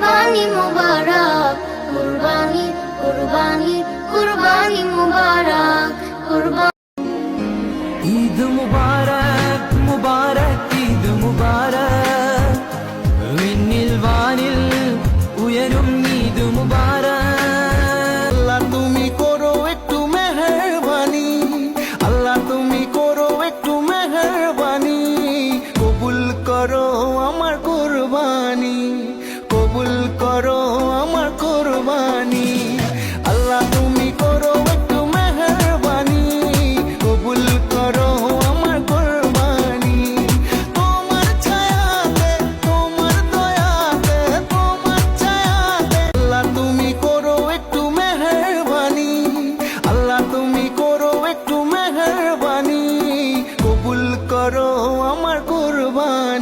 কুরবানি মুবারক কুরবানি কুরবানি কুরবানি মুবারক কুরবানি ঈদ মুবারক মুবারক। আমার